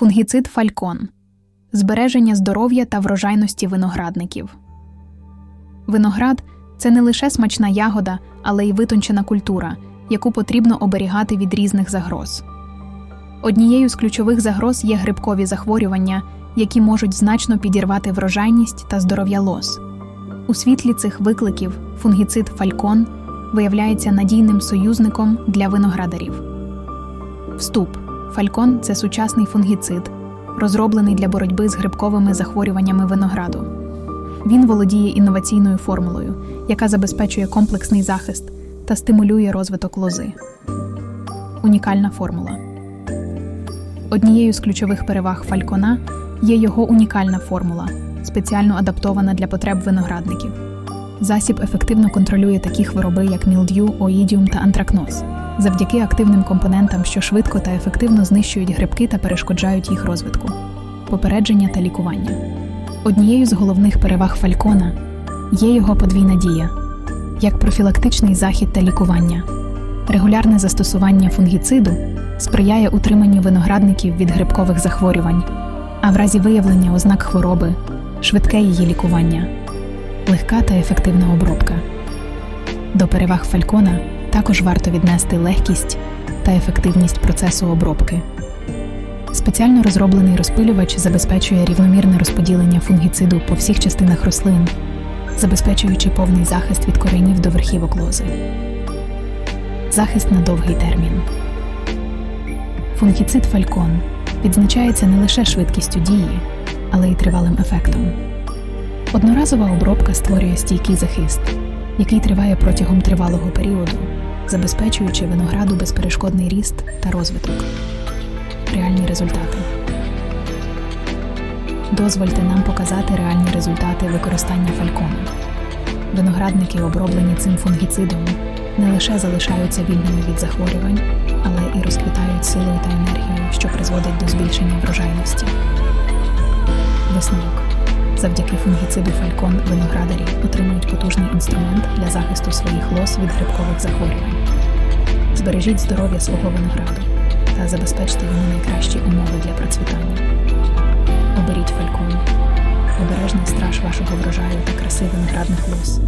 Фунгіцид фалькон збереження здоров'я та врожайності виноградників. Виноград це не лише смачна ягода, але й витончена культура, яку потрібно оберігати від різних загроз. Однією з ключових загроз є грибкові захворювання, які можуть значно підірвати врожайність та здоров'я лоз. У світлі цих викликів фунгіцид фалькон виявляється надійним союзником для виноградарів. Вступ фалькон це сучасний фунгіцид, розроблений для боротьби з грибковими захворюваннями винограду. Він володіє інноваційною формулою, яка забезпечує комплексний захист та стимулює розвиток лози. Унікальна формула. Однією з ключових переваг фалькона є його унікальна формула, спеціально адаптована для потреб виноградників. Засіб ефективно контролює такі хвороби, як мілд'ю, оїдіум та антракноз, завдяки активним компонентам, що швидко та ефективно знищують грибки та перешкоджають їх розвитку, попередження та лікування. Однією з головних переваг фалькона є його подвійна дія, як профілактичний захід та лікування. Регулярне застосування фунгіциду сприяє утриманню виноградників від грибкових захворювань, а в разі виявлення ознак хвороби швидке її лікування, легка та ефективна обробка. До переваг фалькона також варто віднести легкість та ефективність процесу обробки. Спеціально розроблений розпилювач забезпечує рівномірне розподілення фунгіциду по всіх частинах рослин, забезпечуючи повний захист від коренів до верхівок лози. Захист на довгий термін. Фунгіцид фалькон відзначається не лише швидкістю дії, але й тривалим ефектом. Одноразова обробка створює стійкий захист, який триває протягом тривалого періоду, забезпечуючи винограду безперешкодний ріст та розвиток. Реальні результати. Дозвольте нам показати реальні результати використання фалькону. Виноградники, оброблені цим фунгіцидом, не лише залишаються вільними від захворювань, але і розквітають силою та енергією, що призводить до збільшення врожайності. Висновок. Завдяки фунгіциду фалькон виноградарі отримують потужний інструмент для захисту своїх лос від грибкових захворювань. Збережіть здоров'я свого винограду та забезпечте йому найкращі умови для процвітання. Оберіть фалькон, обережний страж вашого врожаю та краси виноградних лос.